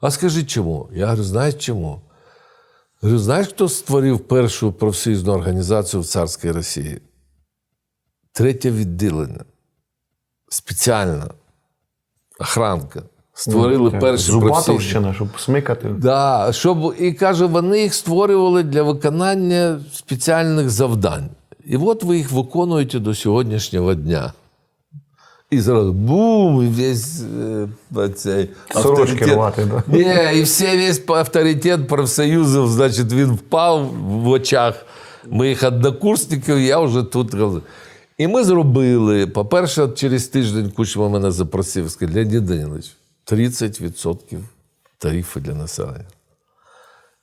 А скажи чому? Я говорю, знаєш чому? Говорю, знаєш, хто створив першу профсоюзну організацію в царській Росії? Третє відділення. Спеціальна охранка. Створили Так, перші. Зубатовщина, щоб смикати. Да, щоб, і каже, вони їх створювали для виконання спеціальних завдань. І от ви їх виконуєте до сьогоднішнього дня. І зразу бум, і весь е, цей Сорочки рвати, да? Ні, і все, весь авторитет профсоюзів, значить, він впав в очах моїх однокурсників, я вже тут. І ми зробили, по-перше, через тиждень Кучма мене запросив, сказав, Леонід Данилович, 30% тарифи для населення.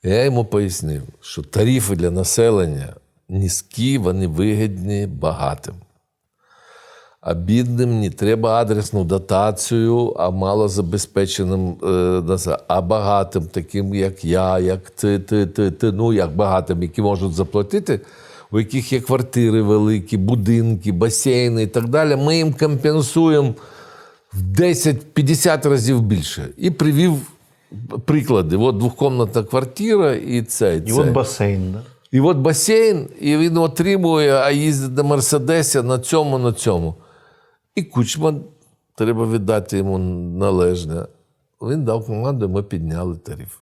Я йому пояснив, що тарифи для населення низькі, вони вигідні багатим. А бідним не треба адресну дотацію, а малозабезпеченим е, а багатим, таким як я, як ти, ти, ти, ти, ну як багатим, які можуть заплатити, у яких є квартири великі, будинки, басейни і так далі. Ми їм компенсуємо в 10-50 разів більше. І привів приклади. От двохкомнатна квартира і це. І от басейн. Да? І от басейн, і він отримує, а їздить на Мерседесі на цьому, на цьому. І Кучман, треба віддати йому належне. Він дав команду, ми підняли тариф.